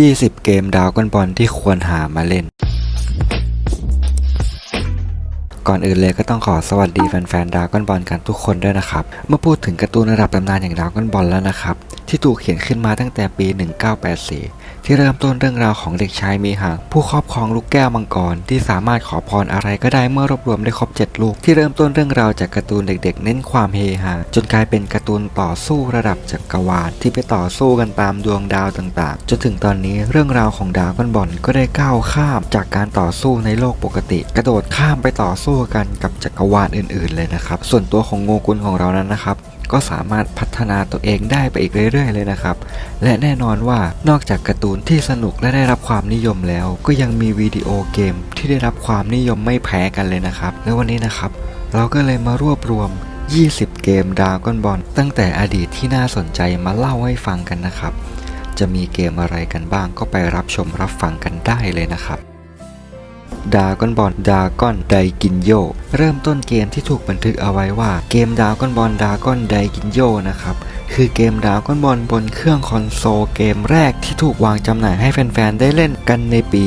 20 เกมดาวก้อนบอลที่ควรหามาเล่น ก่อนอื่นเลยก็ต้องขอสวัสดีแฟนๆดาวก้อนบอลกันทุกคนด้วยนะครับ เมื่อพูดถึงการ์ตูนระดับตำนานอย่างดาวก้อนบอลแล้วนะครับ ที่ถูกเขียนขึ้นมาตั้งแต่ปี 1984 ที่เริ่มต้นเรื่องราวของเด็กชายมีหางผู้ครอบครองลูกแก้วมังกร ที่สามารถขอพรอะไรก็ได้เมื่อรวบรวมได้ครบ7ลูก ที่เริ่มต้นเรื่องราวจากการ์ตูนเด็กๆ เน้นความเฮฮาจนกลายเป็นการ์ตูนต่อสู้ระดับจักรวาลที่ไปต่อสู้กันตามดวงดาวต่างๆจนถึงตอนนี้เรื่องราวของดาวก้อนบอลก็ได้ก้าวข้ามจากการต่อสู้ในโลกปกติ กระโดดข้ามไปต่อสู้กันกับจักรวาลอื่น ๆ เลยนะครับส่วนตัวของโงกุลของเรานั้นนะครับ ก็สามารถพัฒนาตัวเองได้ไปอีกเรื่อยๆ เลยนะครับ และแน่นอนว่านอกจากการ์ตูนที่สนุกและได้รับความนิยมแล้ว ก็ยังมีวิดีโอเกมที่ได้รับความนิยมไม่แพ้กันเลยนะครับ และวันนี้นะครับ เราก็เลยมารวบรวม 20 เกมดราก้นบอลตั้งแต่อดีตที่น่าสนใจมาเล่าให้ฟังกันนะครับ จะมีเกมอะไรกันบ้างก็ไปรับชมรับฟังกันได้เลยนะครับ ดาก้อนบอลดาก้อนไดกินโย เริ่มต้นเกมที่ถูกบันทึกเอาไว้ว่าเกมดาก้อนบอลดาก้อนไดกินโยนะครับคือเกมดาก้อนบอลบนเครื่องคอนโซลเกมแรกที่ถูกวางจำหน่ายให้แฟนๆ ได้เล่นกันในปี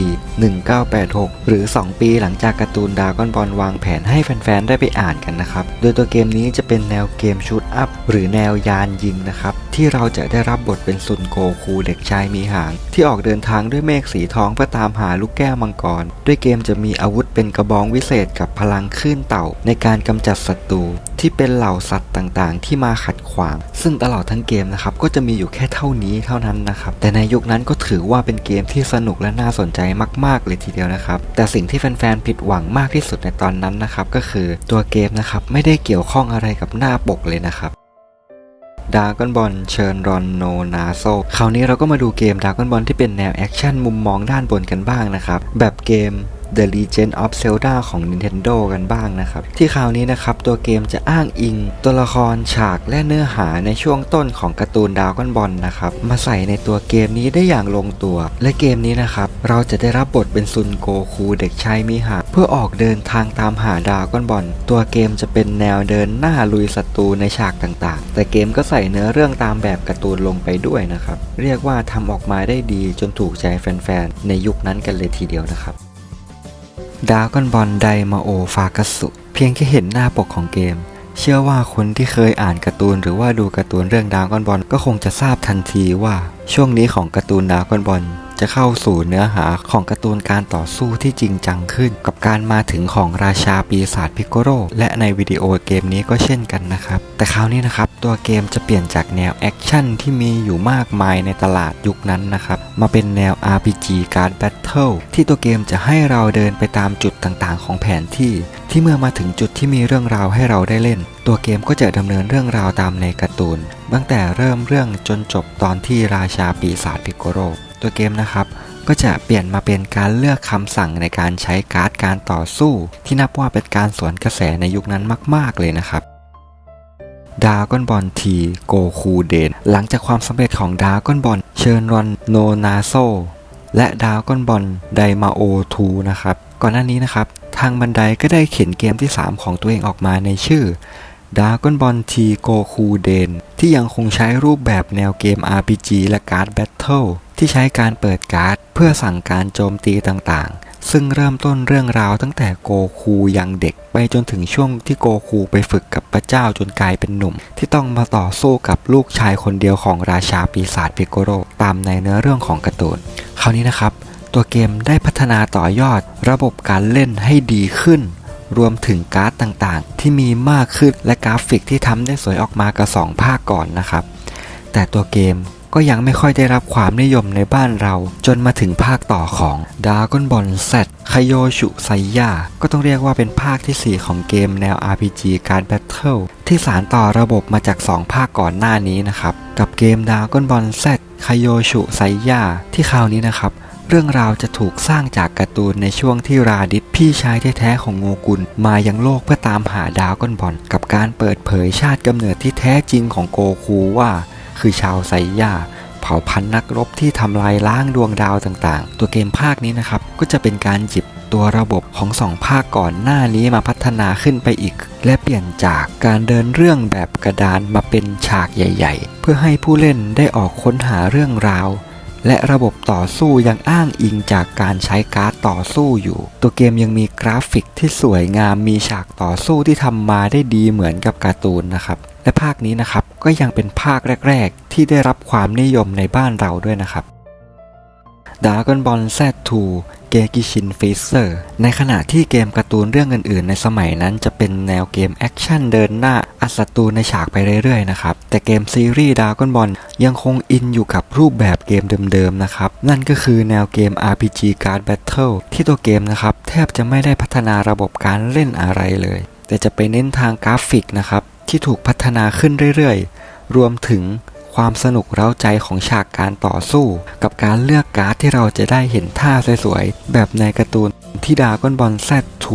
1986 หรือ 2 ปีหลังจากการ์ตูนดาก้อนบอลวางแผนให้แฟนๆ ได้ไปอ่านกันนะครับ โดยตัวเกมนี้จะเป็นแนวเกมชูตอัพหรือแนวยานยิงนะครับ ที่เราจะได้รับบทเป็นซุนโกคูเด็กชายมีหาง ที่ออกเดินทางด้วยเมฆสีทองเพื่อตามหาลูกแก้วมังกร ด้วยเกมจะมีอาวุธเป็นกระบองวิเศษกับพลังคลื่นเต่า ในการกำจัดศัตรูที่เป็นเหล่าสัตว์ต่างๆ ที่มาขัดขวาง ซึ่งตลอดทั้งเกมนะครับก็จะมีอยู่แค่เท่านี้เท่านั้นนะครับแต่ในยุคนั้นก็ถือว่าเป็นเกมที่สนุกและน่าสนใจมาก ๆ เลยทีเดียวนะครับแต่สิ่งที่แฟนๆผิดหวังมากที่สุดในตอนนั้นนะครับก็คือตัวเกมนะครับไม่ได้เกี่ยวข้องอะไรกับหน้าปกเลยนะครับ ดาร์กอนบอลเชิญรอนโนนาโซคราวนี้เราก็มาดูเกมดาร์กอนบอลที่เป็นแนวแอคชั่นมุมมองด้านบนกันบ้างนะครับ แบบเกม The Legend of Zelda ของ Nintendo กันบ้างนะครับ ที่คราวนี้นะครับตัวเกมจะอ้างอิง ตัวละครฉากและเนื้อหาในช่วงต้นของการ์ตูนดาวก้อนบอลนะครับ มาใส่ในตัวเกมนี้ได้อย่างลงตัว และเกมนี้นะครับ เราจะได้รับบทเป็นซุนโกคูเด็กชายมิหะเพื่อออกเดินทางตามหาดาวก้อนบอลตัวเกมจะเป็นแนวเดินหน้าลุยศัตรูในฉากต่างๆ แต่เกมก็ใส่เนื้อเรื่องตามแบบการ์ตูนลงไปด้วยนะครับ เรียกว่าทำออกมาได้ดีจนถูกใจแฟนๆ ในยุคนั้นกันเลยทีเดียวนะครับ ดาก้อนบอลไดมาโอฟากัสสุ เพียงแค่เห็นหน้าปกของเกม เชื่อว่าคนที่เคยอ่านการ์ตูนหรือว่าดูการ์ตูนเรื่องดาก้อนบอลก็คงจะทราบทันทีว่า ช่วงนี้ของการ์ตูนดาก้อนบอล จะเข้าสู่เนื้อหาของการ์ตูนการต่อสู้ที่จริงจังขึ้น กับการมาถึงของราชาปีศาจพิกโกโรและในวิดีโอเกมนี้ก็เช่นกันนะครับ แต่คราวนี้นะครับ ตัวเกมจะเปลี่ยนจากแนวแอคชั่นที่มีอยู่มากมายในตลาดยุคนั้นนะครับ มาเป็นแนว RPG การแบทเทิลที่ตัวเกมจะให้เราเดินไปตามจุดต่างๆ ของแผนที่ ที่เมื่อมาถึงจุดที่มีเรื่องราวให้เราได้เล่น ตัวเกมก็จะดำเนินเรื่องราวตามในการ์ตูนตั้งแต่เริ่มเรื่องจนจบตอนที่ราชาปีศาจพิกโกโร ตัวเกมนะครับ ก็จะเปลี่ยนมาเป็นการเลือกคำสั่งในการใช้การ์ดการต่อสู้ ที่นับว่าเป็นการสวนกระแสในยุคนั้นมาก ๆ เลยนะครับดาก้อนบอลทีโกคูเดนหลังจากความสำเร็จของดาก้อนบอลเชิญรอนโนนาโซและดาก้อนบอลไดมาโอทูนะครับก่อนหน้านี้นะครับ ทางบันไดก็ได้เขียนเกมที่ 3 ของตัวเองออกมาในชื่อดาก้อนบอลทีโกคูเดนที่ยังคงใช้รูปแบบแนวเกม RPG และการ์ดแบทเทิล ที่ใช้การเปิดการ์ด เพื่อสั่งการโจมตีต่างๆ ซึ่งเริ่มต้นเรื่องราวตั้งแต่โกคูยังเด็ก ไปจนถึงช่วงที่โกคูไปฝึกกับพระเจ้าจนกลายเป็นหนุ่ม ที่ต้องมาต่อสู้กับลูกชายคนเดียวของราชาปีศาจพิกโกโรตามในเนื้อเรื่องของการ์ตูน คราวนี้นะครับ ตัวเกมได้พัฒนาต่อยอด ระบบการเล่นให้ดีขึ้นรวมถึงการ์ดต่างๆ ที่มีมากขึ้นและกราฟิกที่ทำได้สวยออกมากับสองภาคก่อนนะครับ แต่ตัวเกม ก็ยังไม่ค่อยได้รับความนิยมในบ้านเรา จนมาถึงภาคต่อของดาก้อนบอลแซดคโยชุไซยาก็ต้องเรียกว่าเป็นภาคทีสี่4 ของเกมแนว RPG การแบทเทิลที่สานต่อระบบมาจาก 2 ภาคก่อนหน้านี้นะครับ กับเกมดาก้อนบอลแซดคโยชุไซยาที่คราวนี้นะครับเรื่องราวจะถูกสร้างจากการ์ตูนในช่วงที่ราดิสพี่ชายแท้ๆของโงกุลมายังโลกเพื่อตามหาดาวก้อนบอลกับการเปิดเผยชาติกำเนิดที่แท้จริงของโกคูว่า คือชาวไซย่าเผ่าพันธุ์นักรบที่ทำลายล้างดวงดาวต่างๆ ตัวเกมภาคนี้นะครับก็จะเป็นการหยิบตัวระบบของสองภาคก่อนหน้านี้มาพัฒนาขึ้นไปอีก และเปลี่ยนจากการเดินเรื่องแบบกระดานมาเป็นฉากใหญ่ ๆ เพื่อให้ผู้เล่นได้ออกค้นหาเรื่องราวและระบบต่อสู้ยังอ้างอิงจากการใช้การ์ดต่อสู้อยู่ ตัวเกมยังมีกราฟิกที่สวยงามมีฉากต่อสู้ที่ทำมาได้ดีเหมือนกับการ์ตูนนะครับ และภาคนี้นะครับก็ยังเป็นภาคแรก ๆ ที่ได้รับความนิยมในบ้านเราด้วยนะครับดากอนบอล Z2 เกกิชินฟิเซอร์ในขณะที่เกมการ์ตูนเรื่องอื่นๆ ในสมัยนั้นจะเป็นแนวเกมแอคชั่นเดินหน้าอัดศัตรูในฉากไปเรื่อยๆนะครับแต่เกมซีรีส์ดากอนบอลยังคงอินอยู่กับรูปแบบเกมเดิมๆนะครับนั่นก็คือแนวเกม RPG Card Battle ที่ตัวเกมนะครับแทบจะไม่ได้พัฒนาระบบการเล่นอะไรเลย แต่จะไปเน้นทางกราฟิกนะครับ ที่ถูกพัฒนาขึ้นเรื่อยๆ รวมถึงความสนุกเร้าใจของฉากการต่อสู้ กับการเลือกการ์ดที่เราจะได้เห็นท่าสวยๆ แบบในการ์ตูนที่ดากอนบอล Z2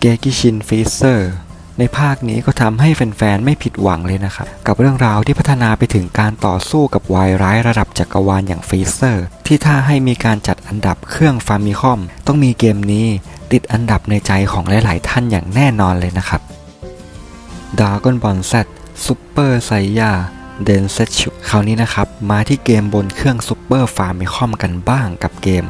เกกิชินฟิเซอร์ในภาคนี้ก็ทำให้แฟนๆ ไม่ผิดหวังเลยนะครับ กับเรื่องราวที่พัฒนาไปถึงการต่อสู้กับวายร้ายระดับจักรวาลอย่างฟิเซอร์ ที่ถ้าให้มีการจัดอันดับเครื่องฟาร์มิคอม ต้องมีเกมนี้ติดอันดับในใจของหลายๆ ท่านอย่างแน่นอนเลยนะครับ ดากอนบอลแซูเปอร์ไซยาเดนเซชูคราวนี้นะครับ มาที่เกมบนเครื่องซูเปอร์ฟาร์มิคอมกันบ้างกับเกม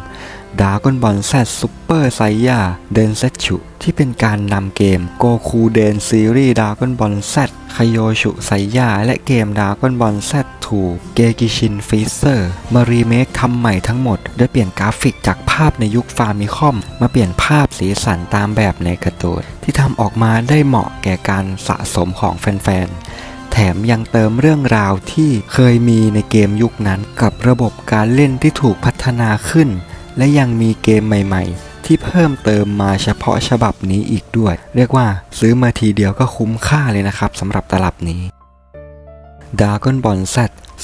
ดากอนบอล Z ซูเปอร์ไซย่าเดนเซชูที่เป็นการนำเกมโกคูเดนซีรีส์ดากอนบอล Z คโยชุไซย่าและเกมดากอนบอล Z2 เกกิชินฟิเซอร์มารีเมคทำใหม่ทั้งหมด โดยเปลี่ยนกราฟิกจากภาพในยุคฟาร์มิคอม มาเปลี่ยนภาพสีสันตามแบบในการ์ตูนที่ทำออกมาได้เหมาะแก่การสะสมของแฟนๆแถมยังเติมเรื่องราวที่เคยมีในเกมยุคนั้นกับระบบการเล่นที่ถูกพัฒนาขึ้น และยังมีเกมใหม่ๆ ที่เพิ่มเติมมาเฉพาะฉบับนี้อีกด้วย เรียกว่าซื้อมาทีเดียวก็คุ้มค่าเลยนะครับสำหรับตลับนี้ดากอนบอล Z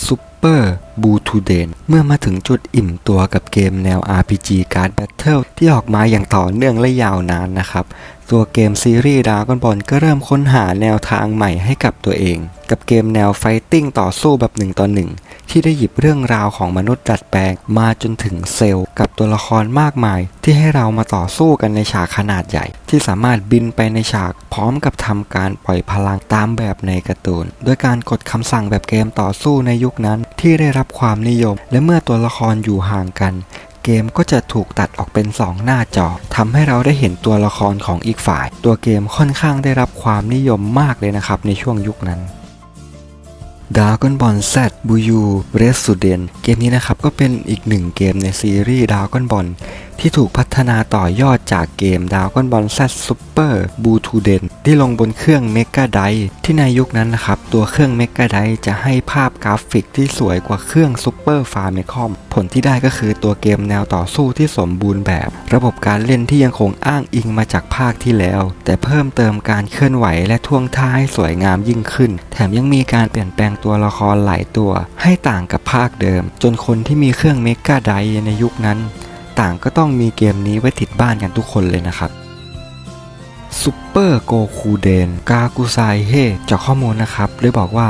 ซูเปอร์บูทูเดนเมื่อมาถึงจุดอิ่มตัวกับเกมแนว RPG Card Battle ที่ออกมาอย่างต่อเนื่องและยาวนานนะครับ ตัวเกมซีรีส์ดากอนบอลก็เริ่มค้นหาแนวทางใหม่ให้กับตัวเอง กับเกมแนวไฟติ้งต่อสู้แบบหนึ่งต่อหนึ่งที่ได้หยิบเรื่องราวของมนุษย์ดัดแปลงมาจนถึงเซลล์ กับตัวละครมากมาย ที่ให้เรามาต่อสู้กันในฉากขนาดใหญ่ ที่สามารถบินไปในฉากพร้อมกับทำการปล่อยพลังตามแบบในการ์ตูนด้วยการกดคำสั่งแบบเกมต่อสู้ในยุคนั้นที่ได้รับความนิยม และเมื่อตัวละครอยู่ห่างกัน เกมก็จะถูกตัดออกเป็น 2 หน้าจอทำให้เราได้เห็นตัวละครของอีกฝ่าย ตัวเกมค่อนข้างได้รับความนิยมมากเลยนะครับในช่วงยุคนั้น d r a g o n Ball Z b u y u r e s u d e n เกมนี้นะครับก็เป็นอีกหนึ่งเกมในซีรีส์ Dragon Ball ที่ถูกพัฒนาต่อยอดจากเกม Dragon Ball Z Super b u t u d e n ที่ลงบนเครื่อง Mega d i ที่ในยุคนั้นนะครับ ตัวเครื่อง Mega d i จะให้ภาพกราฟิกที่สวยกว่าเครื่อง Super Famicom ผลที่ได้ก็คือตัวเกมแนวต่อสู้ที่สมบูรณ์แบบ ระบบการเล่นที่ยังคงอ้างอิงมาจากภาคที่แล้ว แต่เพิ่มเติมการเคลื่อนไหวและท่วงท่าให้สวยงามยิ่งขึ้น แถมยังมีการเปลี่ยนแปลงตัวละครหลายตัว ให้ต่างกับภาคเดิม จนคนที่มีเครื่อง Mega d i ในยุคนั้น ต่างก็ต้องมีเกมนี้ไว้ติดบ้านกันทุกคนเลยนะครับซูเปอร์โกคูเดนกากุไซเฮจากข้อมูลนะครับได้บอกว่า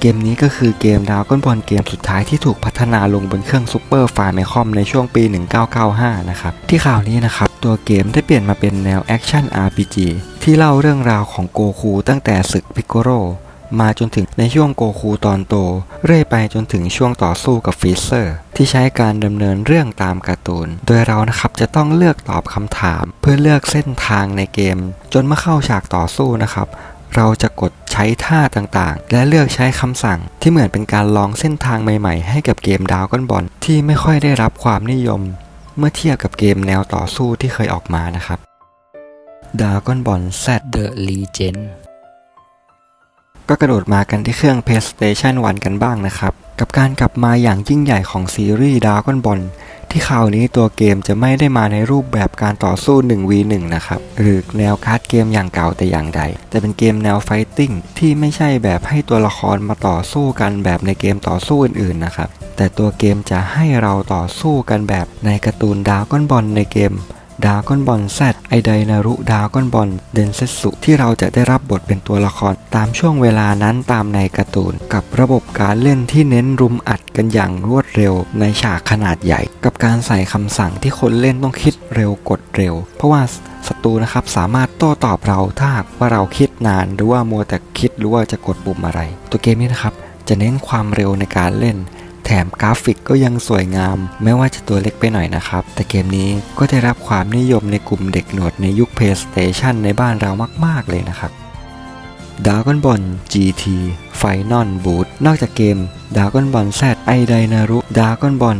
เกมนี้ก็คือเกมดาวก้นบอลเกมสุดท้ายที่ถูกพัฒนาลงบนเครื่องซูเปอร์ฟาร์มคอมในช่วงปี 1995 นะครับ ที่ข่าวนี้นะครับ ตัวเกมได้เปลี่ยนมาเป็นแนวแอคชั่น RPG ที่เล่าเรื่องราวของโกคูตั้งแต่ศึกพิกโกโร มาจนถึงในช่วงโกคูตอนโต เรื่อยไปจนถึงช่วงต่อสู้กับฟิเซอร์ ที่ใช้การดำเนินเรื่องตามการ์ตูน โดยเรานะครับจะต้องเลือกตอบคำถาม เพื่อเลือกเส้นทางในเกม จนเมื่อเข้าฉากต่อสู้นะครับเราจะกดใช้ท่าต่างๆ และเลือกใช้คำสั่งที่เหมือนเป็นการลองเส้นทางใหม่ๆ ให้กับเกมดาวก้อนบอลที่ไม่ค่อยได้รับความนิยม เมื่อเทียบกับเกมแนวต่อสู้ที่เคยออกมานะครับดาวก้อนบอล Z The Legend ก็กระโดดมากันที่เครื่อง PlayStation 1 กันบ้างนะครับ กับการกลับมาอย่างยิ่งใหญ่ของซีรีส์ Dragon Ball ที่คราวนี้ตัวเกมจะไม่ได้มาในรูปแบบการต่อสู้ 1v1 นะครับ หรือแนวการ์ดเกมอย่างเก่าแต่อย่างใด แต่เป็นเกมแนวไฟติ้งที่ไม่ใช่แบบให้ตัวละครมาต่อสู้กันแบบในเกมต่อสู้อื่นๆนะครับ แต่ตัวเกมจะให้เราต่อสู้กันแบบในการ์ตูน Dragon Ball ในเกม ดาก้อนบอลแซดไอไดนารุดาก้อนบอลเดนเซสุที่เราจะได้รับบทเป็นตัวละคร ตามช่วงเวลานั้นตามในการ์ตูน กับระบบการเล่นที่เน้นรุมอัดกันอย่างรวดเร็ว ในฉากขนาดใหญ่ กับการใส่คำสั่งที่คนเล่นต้องคิดเร็วกดเร็ว เพราะว่าศัตรูนะครับสามารถโต้ตอบเราถ้าหากว่าเราคิดนานหรือว่ามัวแต่คิดหรือว่าจะกดปุ่มอะไร ตัวเกมนี้นะครับจะเน้นความเร็วในการเล่น แถมกราฟิกก็ยังสวยงาม แม้ว่าจะตัวเล็กไปหน่อยนะครับ แต่เกมนี้ก็ได้รับความนิยมในกลุ่มเด็กหนวดในยุค PlayStation ในบ้านเรามาก ๆ เลยนะครับ d r a g o n Ball GT Final Boot นอกจากเกม d r a g o n Ball Z ไอไดนารุ d r a g o n Ball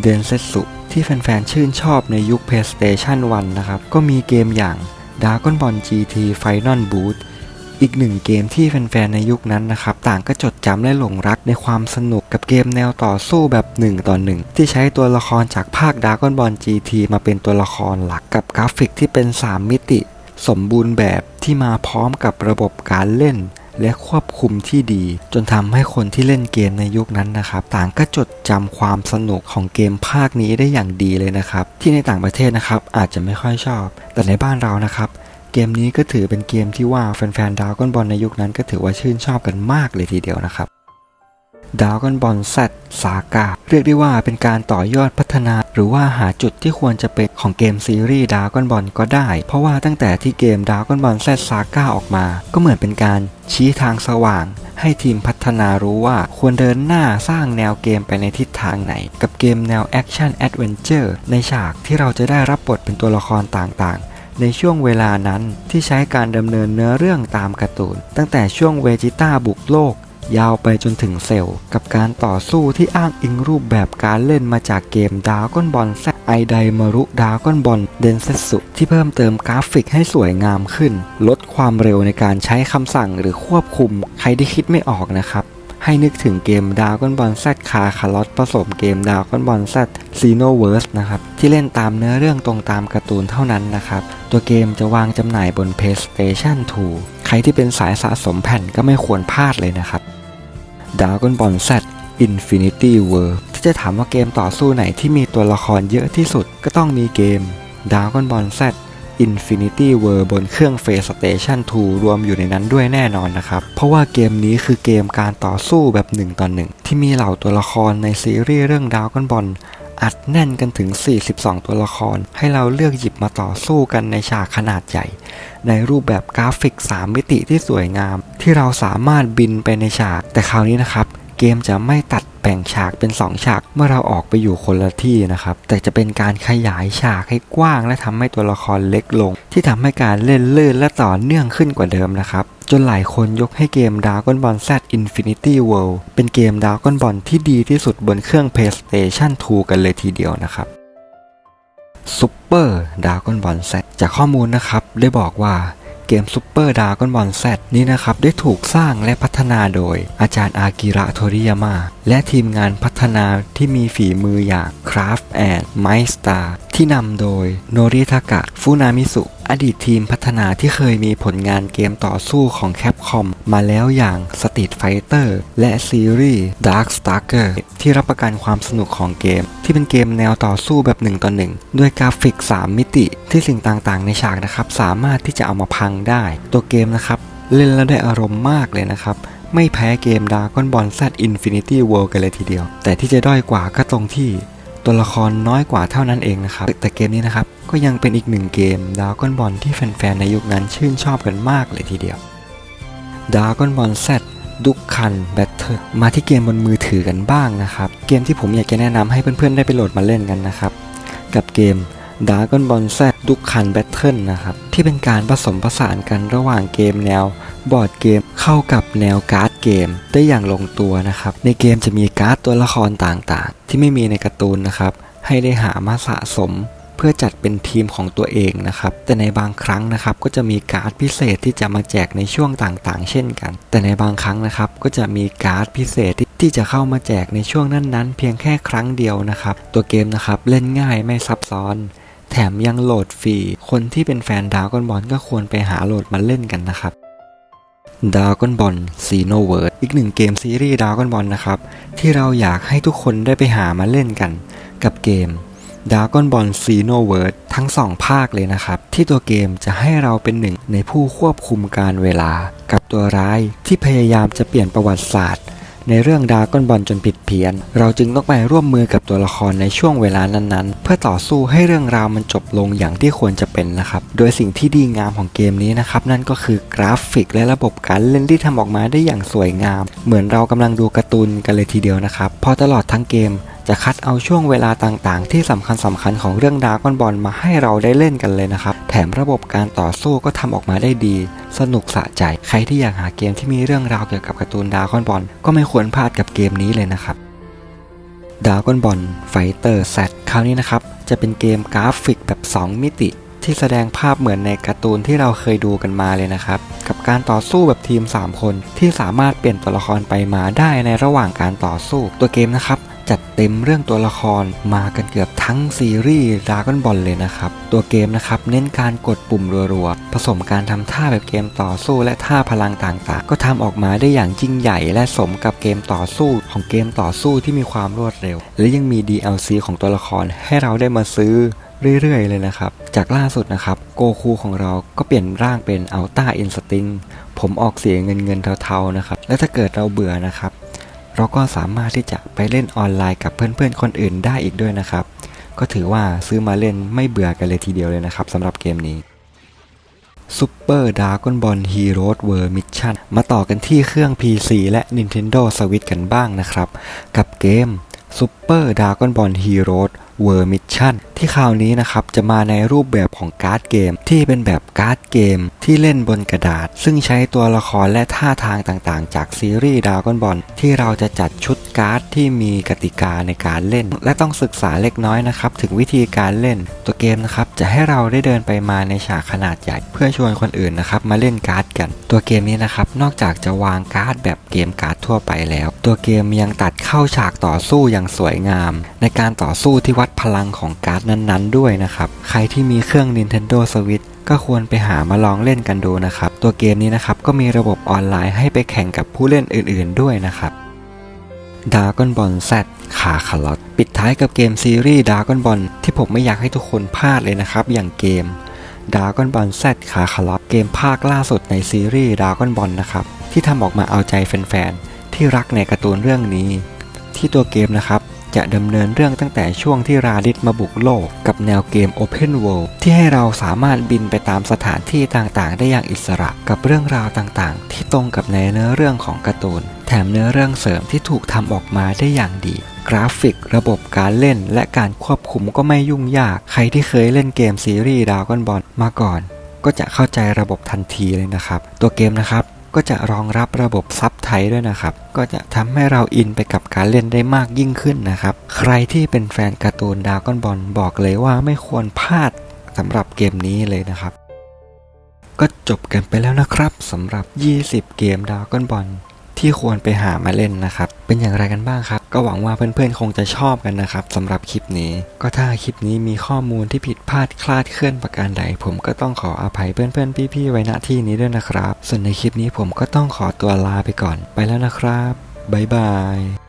เดนเซสุที่แฟนๆชื่นชอบในยุค PlayStation 1 นะครับ ก็มีเกมอย่าง d r a g o n Ball GT Final Boot อีกหนึ่งเกมที่แฟนๆในยุคนั้นนะครับต่างก็จดจำและหลงรักในความสนุกกับเกมแนวต่อสู้แบบ1ต่อ1ที่ใช้ตัวละครจากภาค d r a g o n Ball GT มาเป็นตัวละครหลักกับกราฟิกที่เป็น 3 มิติ สมบูรณ์แบบที่มาพร้อมกับระบบการเล่นและควบคุมที่ดี จนทำให้คนที่เล่นเกมในยุคนั้นนะครับ ต่างก็จดจำความสนุกของเกมภาคนี้ได้อย่างดีเลยนะครับ ที่ในต่างประเทศนะครับอาจจะไม่ค่อยชอบ แต่ในบ้านเรานะครับ เกมนี้ก็ถือเป็นเกมที่ว่าแฟนๆดาวก้อนบอลในยุคนั้นก็ถือว่าชื่นชอบกันมากเลยทีเดียวนะครับดาวก้อนบอลแซดซากาเรียกได้ว่าเป็นการต่อยอดพัฒนา หรือว่าหาจุดที่ควรจะเป็นของเกมซีรีส์ดาวก้อนบอลก็ได้ เพราะว่าตั้งแต่ที่เกมดาวก้อนบอลแซดซากาออกมา ก็เหมือนเป็นการชี้ทางสว่าง ให้ทีมพัฒนารู้ว่าควรเดินหน้าสร้างแนวเกมไปในทิศทางไหน กับเกมแนวแอคชั่นแอดเวนเจอร์ในฉากที่เราจะได้รับบทเป็นตัวละครต่างๆ ในช่วงเวลานั้นที่ใช้การดำเนินเนื้อเรื่องตามการ์ตูน ตั้งแต่ช่วงเวจิต้าบุกโลก ยาวไปจนถึงเซลกับการต่อสู้ที่อ้างอิงรูปแบบการเล่นมาจากเกมดาก้อนบอลแซไอไดมารุดาก้อนบอลเดนเซสุที่เพิ่มเติมกราฟิกให้สวยงามขึ้น ลดความเร็วในการใช้คำสั่งหรือควบคุมใครที่คิดไม่ออกนะครับ ให้นึกถึงเกมดาวก้อนบอลแซดคาคาร์ลอตผสมเกมดาวก้อนบอลแซดซีโนเวิร์สนะครับ ที่เล่นตามเนื้อเรื่องตรงตามการ์ตูนเท่านั้นนะครับ ตัวเกมจะวางจำหน่ายบน PlayStation 2 ใครที่เป็นสายสะสมแผ่นก็ไม่ควรพลาดเลยนะครับดาวก้อนบอลแซด Infinity World ที่จะถามว่าเกมต่อสู้ไหนที่มีตัวละครเยอะที่สุดก็ต้องมีเกม Dragon Ball Z Infinity World บนเครื่อง PlayStation 2 รวมอยู่ในนั้นด้วยแน่นอนนะครับ เพราะว่าเกมนี้คือเกมการต่อสู้แบบ1ต่อ1ที่มีเหล่าตัวละครในซีรีส์เรื่อง Dragon Ball อัดแน่นกันถึง 42 ตัวละคร ให้เราเลือกหยิบมาต่อสู้กันในฉากขนาดใหญ่ ในรูปแบบกราฟิก 3 มิติที่สวยงาม ที่เราสามารถบินไปในฉาก แต่คราวนี้นะครับ เกมจะไม่ตัดแบ่งฉากเป็น 2 ฉากเมื่อเราออกไปอยู่คนละที่นะครับ แต่จะเป็นการขยายฉากให้กว้าง และทำให้ตัวละครเล็กลง ที่ทำให้การเล่นลื่นและต่อเนื่องขึ้นกว่าเดิมนะครับ จนหลายคนยกให้เกม Dragon Ball Z Infinity World เป็นเกม Dragon Ball ที่ดีที่สุดบนเครื่อง PlayStation 2 กันเลยทีเดียวนะครับ Super Dragon Ball Z จากข้อมูลนะครับ ได้บอกว่า เกม Super Dragon Ball Z นี้นะครับ ได้ถูกสร้างและพัฒนาโดย อาจารย์อากิระโทริยาม่าและทีมงานพัฒนาที่มีฝีมืออย่าง Craft and m i s t a r ที่นำโดยโนริทากะฟุนามิสุ อดีตทีมพัฒนาที่เคยมีผลงานเกมต่อสู้ของ Capcom มาแล้วอย่าง Street Fighter และซีรีส์ Dark Stalker ที่รับประกันความสนุกของเกม ที่เป็นเกมแนวต่อสู้แบบ1ต่อ1ด้วยกราฟิก 3 มิติที่สิ่งต่างๆ ในฉากนะครับ สามารถที่จะเอามาพังได้ ตัวเกมนะครับ เล่นแล้วได้อารมณ์มากเลยนะครับไม่แพ้เกม Dragon Ball Z Infinity World กันเลยทีเดียว แต่ที่จะด้อยกว่าก็ตรงที่ ตัวละครน้อยกว่าเท่านั้นเองนะครับ แต่เกมนี้นะครับ ก็ยังเป็นอีกหนึ่งเกมดาวก้อนบอลที่แฟนๆในยุคนั้นชื่นชอบกันมากเลยทีเดียวดาวก้อนบอล Z ดุกคันแบทเทิลมาที่เกมบนมือถือกันบ้างนะครับ เกมที่ผมอยากจะแนะนำให้เพื่อนๆได้ไปโหลดมาเล่นกันนะครับ กับเกม d r a g o n Ball Z ดุกคันแบทเทิลนะครับ ที่เป็นการผสมผสานกันระหว่างเกมแนว บอร์ดเกมเข้ากับแนวการ์ดเกมได้อย่างลงตัวนะครับ ในเกมจะมีการ์ดตัวละครต่างๆ ที่ไม่มีในการ์ตูนนะครับ ให้ได้หามาสะสมเพื่อจัดเป็นทีมของตัวเองนะครับ แต่ในบางครั้งนะครับก็จะมีการ์ดพิเศษที่จะมาแจกในช่วงต่างๆ เช่นกัน แต่ในบางครั้งนะครับก็จะมีการ์ดพิเศษที่ที่จะเข้ามาแจกในช่วงนั้นๆ เพียงแค่ครั้งเดียวนะครับ ตัวเกมนะครับเล่นง่ายไม่ซับซ้อน แถมยังโหลดฟรี คนที่เป็นแฟนดาวก้อนบอลก็ควรไปหาโหลดมาเล่นกันนะครับ ดาวก้อนบอลซีโนเวิร์ดอีกหนึ่งเกมซีรีส์ดาวก้อนบอลนะครับ ที่เราอยากให้ทุกคนได้ไปหามาเล่นกัน กับเกมดาวก้อนบอลซีโนเวิร์ดทั้งสองภาคเลยนะครับ ที่ตัวเกมจะให้เราเป็นหนึ่งในผู้ควบคุมการเวลา กับตัวร้ายที่พยายามจะเปลี่ยนประวัติศาสตร์ ในเรื่องดาก้อนบอลจนผิดเพี้ยน เราจึงต้องไปร่วมมือกับตัวละครในช่วงเวลานั้นๆ เพื่อต่อสู้ให้เรื่องราวมันจบลงอย่างที่ควรจะเป็นนะครับ โดยสิ่งที่ดีงามของเกมนี้นะครับนั่นก็คือกราฟิกและระบบการเล่นที่ทำออกมาได้อย่างสวยงาม เหมือนเรากำลังดูการ์ตูนกันเลยทีเดียวนะครับพอตลอดทั้งเกม จะคัดเอาช่วงเวลาต่างๆ ที่สำคัญสำคัญๆของเรื่องดราก้อนบอลมาให้เราได้เล่นกันเลยนะครับ แถมระบบการต่อสู้ก็ทำออกมาได้ดี สนุกสะใจ ใครที่อยากหาเกมที่มีเรื่องราวเกี่ยวกับการ์ตูนดราก้อนบอลก็ไม่ควรพลาดกับเกมนี้เลยนะครับดราก้อนบอลไฟเตอร์แซคราวนี้นะครับ จะเป็นเกมกราฟิกแบบ 2 มิติที่แสดงภาพเหมือนในการ์ตูนที่เราเคยดูกันมาเลยนะครับ กับการต่อสู้แบบทีม 3 คนที่สามารถเปลี่ยนตัวละครไปมาได้ในระหว่างการต่อสู้ ตัวเกมนะครับ จัดเต็มเรื่องตัวละครมากันเกือบทั้งซีรีส์ดราก้อนบอลเลยนะครับ ตัวเกมนะครับเน้นการกดปุ่มรัวๆ ผสมการทำท่าแบบเกมต่อสู้และท่าพลังต่างๆ ก็ทำออกมาได้อย่างยิ่งใหญ่และสมกับเกมต่อสู้ของเกมต่อสู้ที่มีความรวดเร็ว และยังมี DLC ของตัวละครให้เราได้มาซื้อเรื่อยๆ เลยนะครับ จากล่าสุดนะครับ โกคูของเราก็เปลี่ยนร่างเป็นอัลต้าอินสติงผมออกเสียงเงินเงินเทาๆนะครับ และถ้าเกิดเราเบื่อนะครับ เราก็สามารถที่จะไปเล่นออนไลน์กับเพื่อนๆคนอื่นได้อีกด้วยนะครับ ก็ถือว่าซื้อมาเล่นไม่เบื่อกันเลยทีเดียวเลยนะครับสำหรับเกมนี้ Super Dragon Ball Heroes World Mission มาต่อกันที่เครื่อง PC และ Nintendo Switch กันบ้างนะครับ กับเกม Super Dragon Ball Heroes World Mission ที่คราวนี้นะครับจะมาในรูปแบบของการ์ดเกม ที่เป็นแบบการ์ดเกม ที่เล่นบนกระดาษ ซึ่งใช้ตัวละครและท่าทางต่างๆ จากซีรีส์ Dragon Ball ที่เราจะจัดชุดการ์ดที่มีกติกาในการเล่น และต้องศึกษาเล็กน้อยนะครับถึงวิธีการเล่น ตัวเกมนะครับจะให้เราได้เดินไปมาในฉากขนาดใหญ่ เพื่อชวนคนอื่นนะครับมาเล่นการ์ดกัน ตัวเกมนี้นะครับนอกจากจะวางการ์ดแบบเกมการ์ดทั่วไปแล้ว ตัวเกมยังตัดเข้าฉากต่อสู้อย่างสวยงาม ในการต่อสู้ที่วัดพลังของการ์ดนั้นๆ ด้วยนะครับ ใครที่มีเครื่อง Nintendo Switch ก็ควรไปหามาลองเล่นกันดูนะครับ ตัวเกมนี้นะครับก็มีระบบออนไลน์ให้ไปแข่งกับผู้เล่นอื่นๆด้วยนะครับดากอนบอลแซดขาคาลอตปิดท้ายกับเกมซีรีส์ดากอนบอลที่ผมไม่อยากให้ทุกคนพลาดเลยนะครับ อย่างเกมดากอนบอลแซดขาคาลอตเกมภาคล่าสุดในซีรีส์ดากอนบอลนะครับ ที่ทำออกมาเอาใจแฟนๆ ที่รักในการ์ตูนเรื่องนี้ ที่ตัวเกมนะครับ จะดำเนินเรื่องตั้งแต่ช่วงที่ราดิสมาบุกโลก กับแนวเกม Open World ที่ให้เราสามารถบินไปตามสถานที่ต่างๆ ได้อย่างอิสระกับเรื่องราวต่างๆ ที่ตรงกับในเนื้อเรื่องของการ์ตูน แถมเนื้อเรื่องเสริมที่ถูกทำออกมาได้อย่างดีกราฟิก ระบบการเล่น และการควบคุมก็ไม่ยุ่งยาก ใครที่เคยเล่นเกมซีรีส์ดาวกอนบอลมาก่อน ก็จะเข้าใจระบบทันทีเลยนะครับ ตัวเกมนะครับ ก็จะรองรับระบบซับไทยด้วยนะครับ ก็จะทำให้เราอินไปกับการเล่นได้มากยิ่งขึ้นนะครับ ใครที่เป็นแฟนการ์ตูนดาวกอนบอลบอกเลยว่าไม่ควรพลาดสำหรับเกมนี้เลยนะครับ ก็จบกันไปแล้วนะครับสำหรับ 20 เกมดาวกอนบอล ที่ควรไปหามาเล่นนะครับ เป็นอย่างไรกันบ้างครับ ก็หวังว่าเพื่อนๆ คงจะชอบกันนะครับสำหรับคลิปนี้ ก็ถ้าคลิปนี้มีข้อมูลที่ผิดพลาดคลาดเคลื่อนประการใด ผมก็ต้องขออภัยเพื่อนๆ พี่ๆ ไว้ณที่นี้ด้วยนะครับ ส่วนในคลิปนี้ผมก็ต้องขอตัวลาไปก่อน ไปแล้วนะครับบ๊ายบาย